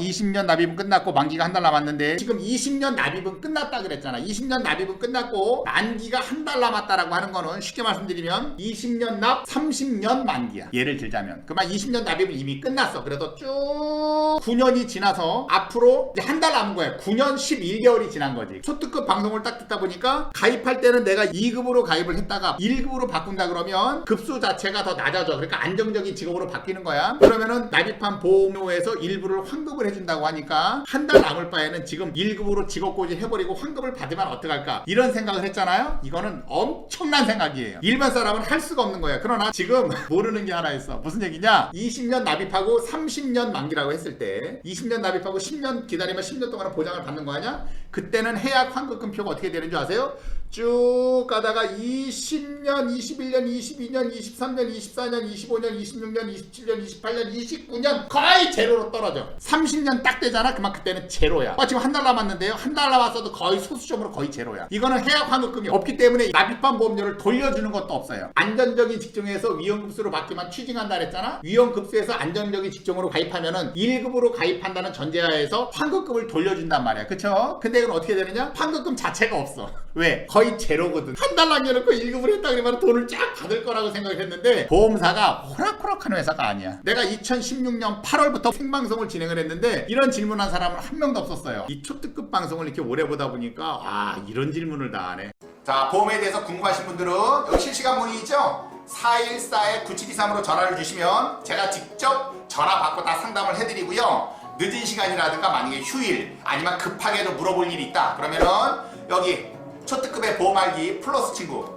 20년 납입은 끝났고 만기가 한 달 남았는데 지금 20년 납입은 끝났다 그랬잖아. 20년 납입은 끝났고 만기가 한 달 남았다라고 하는 거는 쉽게 말씀드리면 20년 납 30년 만기야. 예를 들자면 그만 20년 납입은 이미 끝났어. 그래서 쭉 9년이 지나서 앞으로 한 달 남은 거야. 9년 11개월이 지난 거지. 초특급 방송을 딱 듣다 보니까 가입할 때는 내가 2급으로 가입을 했다가 1급으로 바꾼다 그러면 급수 자체가 더 낮아져. 그러니까 안정적인 직업으로 바뀌는 거야. 그러면은 납입한 보험료에서 일부를 환급을 해준다고 하니까 한 달 남을 바에는 지금 1급으로 직업고지 해버리고 환급을 받으면 어떡할까 이런 생각을 했잖아요. 이거는 엄청난 생각이에요. 일반 사람은 할 수가 없는 거야. 그러나 지금 모르는 게 하나 있어. 무슨 얘기냐? 20년 납입하고 30년 만기라고 했을 때 20년 납입하고 10년 기다리면 10년 동안은 보장을 받는 거 아니야? 그때는 해약 환급금표가 어떻게 되는 줄 아세요? 쭉 가다가 20년, 21년, 22년, 23년, 24년, 25년, 26년, 27년, 28년, 29년 거의 제로로 떨어져. 30년 딱 되잖아. 그만 그때는 제로야. 아, 지금 한 달 남았는데요. 한 달 남았어도 거의 소수점으로 거의 제로야. 이거는 해약 환급금이 없기 때문에 납입한 보험료를 돌려주는 것도 없어요. 안전적인 직종에서 위험급수로 받기만 취징한다 그랬잖아. 위험급수에서 안전적인 직종으로 가입하면은 1급으로 가입한다는 전제하에서 환급금을 돌려준단 말이야. 그쵸? 근데 이건 어떻게 되느냐? 환급금 자체가 없어. 왜? 거의 제로거든. 한 달 남겨놓고 1급을 했다 그러면 돈을 쫙 받을 거라고 생각을 했는데 보험사가 호락호락하는 회사가 아니야. 내가 2016년 8월부터 생방송을 진행을 했는데 이런 질문한 사람은 한 명도 없었어요. 이 초특급 방송을 이렇게 오래 보다 보니까 아 이런 질문을 다 하네. 자 보험에 대해서 궁금하신 분들은 여기 실시간 문의죠? 414-9723으로 전화를 주시면 제가 직접 전화 받고 다 상담을 해드리고요. 늦은 시간이라든가 만약에 휴일 아니면 급하게도 물어볼 일이 있다 그러면은 여기 초특급의 보험 알기 플러스 친구